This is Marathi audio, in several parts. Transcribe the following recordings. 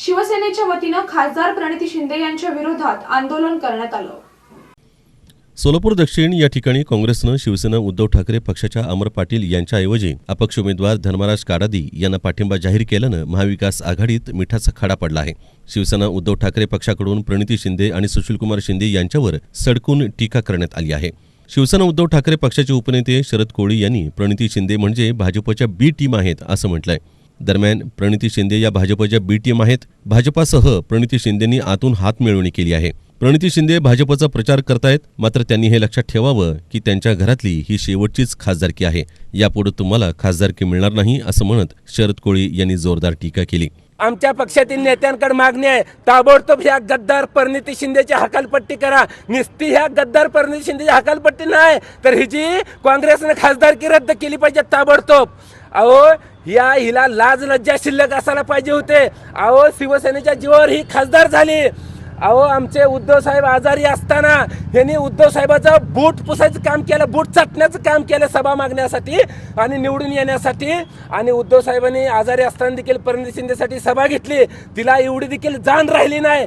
शिवसेनेच्या वतीनं खासदार प्रणिती शिंदे यांच्या विरोधात आंदोलन करण्यात आलं. सोलापूर दक्षिण या ठिकाणी काँग्रेसनं शिवसेना उद्धव ठाकरे पक्षाच्या अमर पाटील यांच्याऐवजी अपक्ष उमेदवार धर्मराज काडादी यांना पाठिंबा जाहीर केल्यानं महाविकास आघाडीत मिठाचा खडा पडला आहे. शिवसेना उद्धव ठाकरे पक्षाकडून प्रणिती शिंदे आणि सुशीलकुमार शिंदे यांच्यावर सडकून टीका करण्यात आली आहे. शिवसेना उद्धव ठाकरे पक्षाचे उपनेते शरद कोळी यांनी प्रणिती शिंदे म्हणजे भाजपच्या बी टीम आहेत असं म्हटलंय. दरम्यान प्रणिती शिंदे या भाजपच्या बी टीम आहेत. भाजपासह प्रणिती शिंदेंनी आतून हात मिळवणी केली आहे. प्रणिती शिंदे भाजपचा प्रचार करतायत मात्र त्यांनी हे लक्षात ठेवावं की त्यांच्या घरातली ही शेवटचीच खासदारकी आहे. यापुढे तुम्हाला खासदारकी मिळणार नाही असं म्हणत शरद कोळी यांनी जोरदार टीका केली. आमच्या पक्षातील नेत्यांकडे मागणी आहे. ताबडतोब ह्या गद्दार परिणिती शिंदेची हकालपट्टी करा. निस्ती ह्या गद्दार परिणिती शिंदेची हकालपट्टी नाही तर हिची काँग्रेसने खासदारकी रद्द केली पाहिजे ताबडतोब. अहो या हिला लाज लज्जा शिल्लक असायला पाहिजे होते. अहो शिवसेनेच्या जीवावर ही खासदार झाली. अहो आमचे उद्धव साहेब आजारी असताना यांनी उद्धव साहेबाचं बूट पुसायचं काम केलं बूट चाटण्याचं काम केलं सभा मागण्यासाठी आणि निवडून येण्यासाठी. आणि उद्धव साहेबांनी आजारी असताना देखील परिणिती शिंदेसाठी सभा घेतली. तिला एवढी देखील जाण राहिली नाही.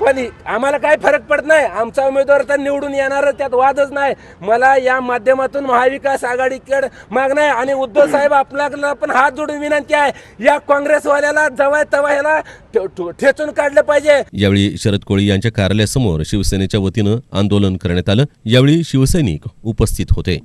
पण आम्हाला काय फरक पडत नाही. आमचा उमेदवार तर निवडून येणार त्यात वादच नाही. मला या माध्यमातून महाविकास आघाडीकडे मागणं आहे आणि उद्धव साहेब आपल्याला पण हात जोडून विनंती आहे. या काँग्रेसवाल्याला जवळ तवा ह्याला ठेचून काढलं पाहिजे. यावेळी शरद कोळी यांच्या कार्यालयासमोर शिवसेनेच्या वतीनं आंदोलन करण्यात आलं. यावेळी शिवसैनिक उपस्थित होते.